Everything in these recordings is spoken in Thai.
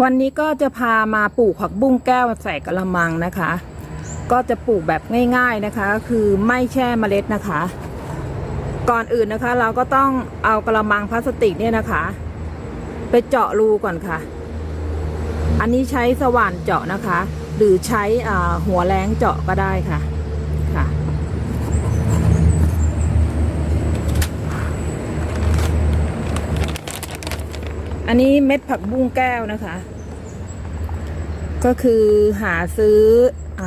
วันนี้ก็จะพามาปลูกผักบุ้งแก้วใส่กระมังนะคะ ก็จะปลูกแบบง่ายๆนะคะก็คือไม่แช่เมล็ดนะคะ ก่อนอื่นนะคะ เราก็ต้องเอากระมังพลาสติกเนี่ยนะคะ ไปเจาะรูก่อนค่ะ อันนี้ใช้สว่านเจาะนะคะ หรือใช้หัวแรงเจาะก็ได้ค่ะค่ะ อันนี้เม็ดผักบุ้งแก้วนะคะ ก็คือหาซื้ออ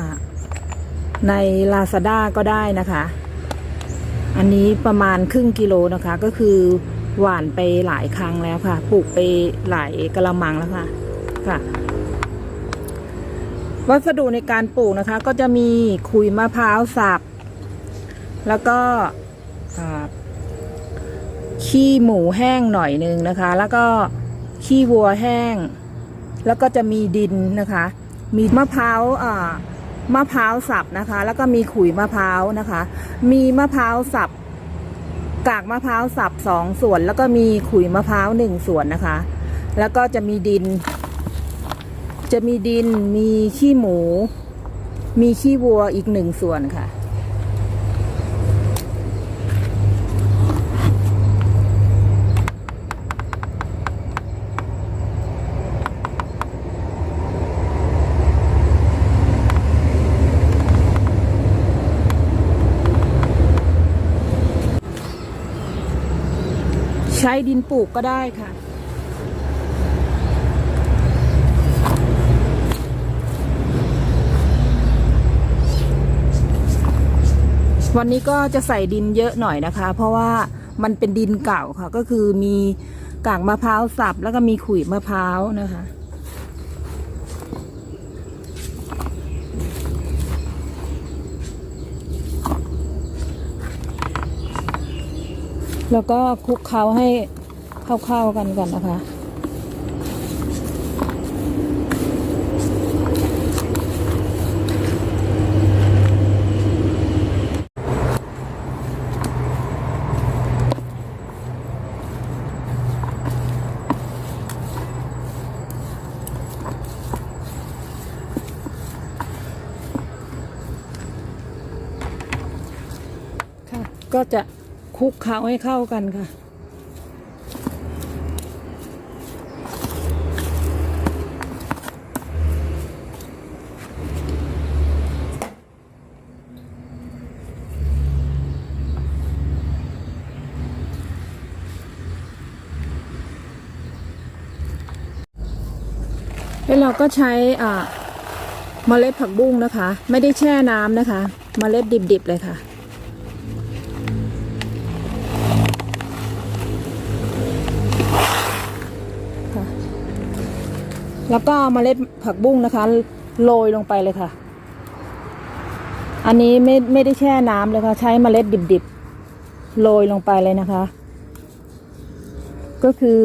ใน Lazada ก็ได้นะคะ อันนี้ประมาณครึ่งกิโลนะคะ ก็คือหวานไปหลายครั้งแล้วค่ะ ปลูกไปหลายกระมังแล้วค่ะค่ะ วัสดุในการปลูกนะคะ ก็จะมีขุยมะพร้าวสับ แล้วก็ขี้หมูแห้งหน่อยนึงนะคะ แล้วก็ ขี้วัวแห้ง แล้วก็จะมีดินนะคะ มีมะพร้าวอ่ามะพร้าวสับนะคะ แล้วก็มีขุยมะพร้าวนะคะ มีมะพร้าวสับกากมะพร้าวสับสองส่วน แล้วก็มีขุยมะพร้าวหนึ่งส่วนนะคะ แล้วก็จะมีดิน จะมีดินมีขี้หมู มีขี้วัวอีกหนึ่งส่วนค่ะ ช้ดินปลูกก็ได้ค่ะ วันนี้ก็จะใส่ดินเยอะหน่อยนะคะ เพราะว่ามันเป็นดินเก่าค่ะ ก็คือมีกากมะพร้าวสับแล้วก็มีขุยมะพร้าวนะคะ แล้วก็คลุกเคล้าให้เข้าๆกันก่อนนะคะค่ะก็จะ คลุกเคล้าให้เข้ากันค่ะ แล้วเราก็ใช้อ่าเมล็ดผักบุ้งนะคะ ไม่ได้แช่น้ำนะคะ เมล็ดดิบๆเลยค่ะค่ะ แล้วก็เอาเมล็ดผักบุ้งนะคะ โรยลงไปเลยค่ะ อันนี้ไม่ไม่ได้แช่น้ำเลยค่ะ ใช้เมล็ดดิบๆโรยลงไปเลยนะคะ ก็คือ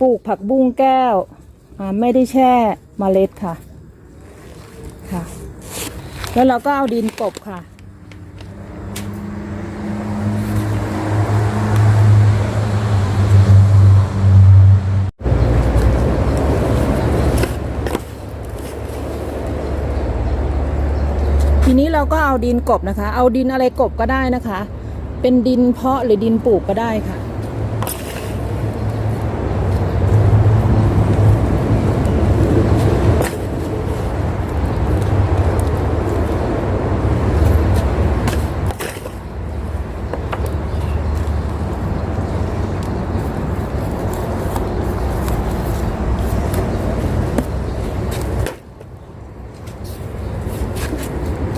ปลูกผักบุ้งแก้วไม่ได้แช่เมล็ดค่ะค่ะ แล้วเราก็เอาดินกบค่ะ ทีนี้ เราก็เอาดินกบนะคะ เอาดินอะไรกบก็ได้นะคะ เป็นดินเพาะหรือดินปลูกก็ได้ค่ะ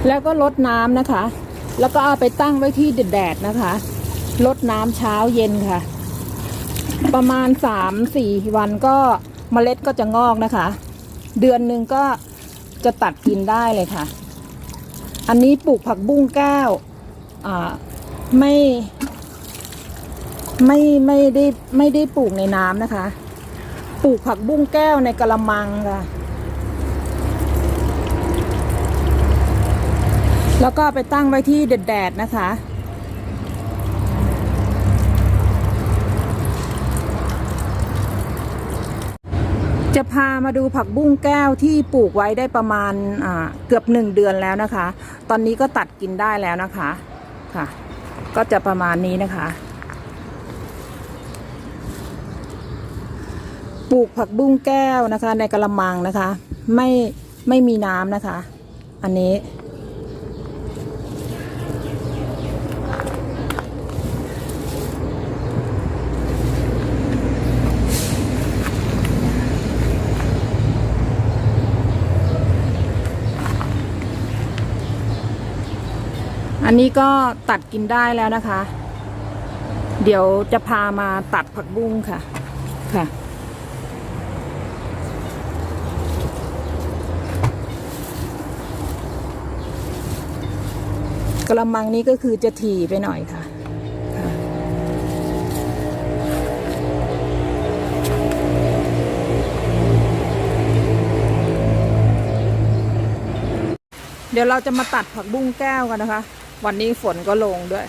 แล้วก็ลดน้ำนะคะ แล้วก็เอาไปตั้งไว้ที่แดดๆนะคะลดน้ำเช้าเย็นค่ะ ประมาณสามสี่วันก็เมล็ดก็จะงอกนะคะ เดือนหนึ่งก็จะตัดกินได้เลยค่ะ อันนี้ปลูกผักบุ้งแก้วไม่ ไม่ไม่ได้ไม่ได้ปลูกในน้ำนะคะ ปลูกผักบุ้งแก้วในกระมังค่ะ แล้วก็ไปตั้งไว้ที่แดดๆนะคะ จะพามาดูผักบุ้งแก้วที่ปลูกไว้ได้ประมาณเกือบหนึ่งเดือนแล้วนะคะ ตอนนี้ก็ตัดกินได้แล้วนะคะค่ะ ก็จะประมาณนี้นะคะ ปลูกผักบุ้งแก้วนะคะ ในกระมังนะคะ ไม่ไม่มีน้ำนะคะ อันนี้ อันนี้ก็ตัดกินได้แล้วนะคะ เดี๋ยวจะพามาตัดผักบุ้งค่ะ ค่ะ กระมังนี้ก็คือจะถี่ไปหน่อยค่ะค่ะเดี๋ยวเราจะมาตัดผักบุ้งแก้วกันนะคะ วันนี้ฝนก็ลงด้วย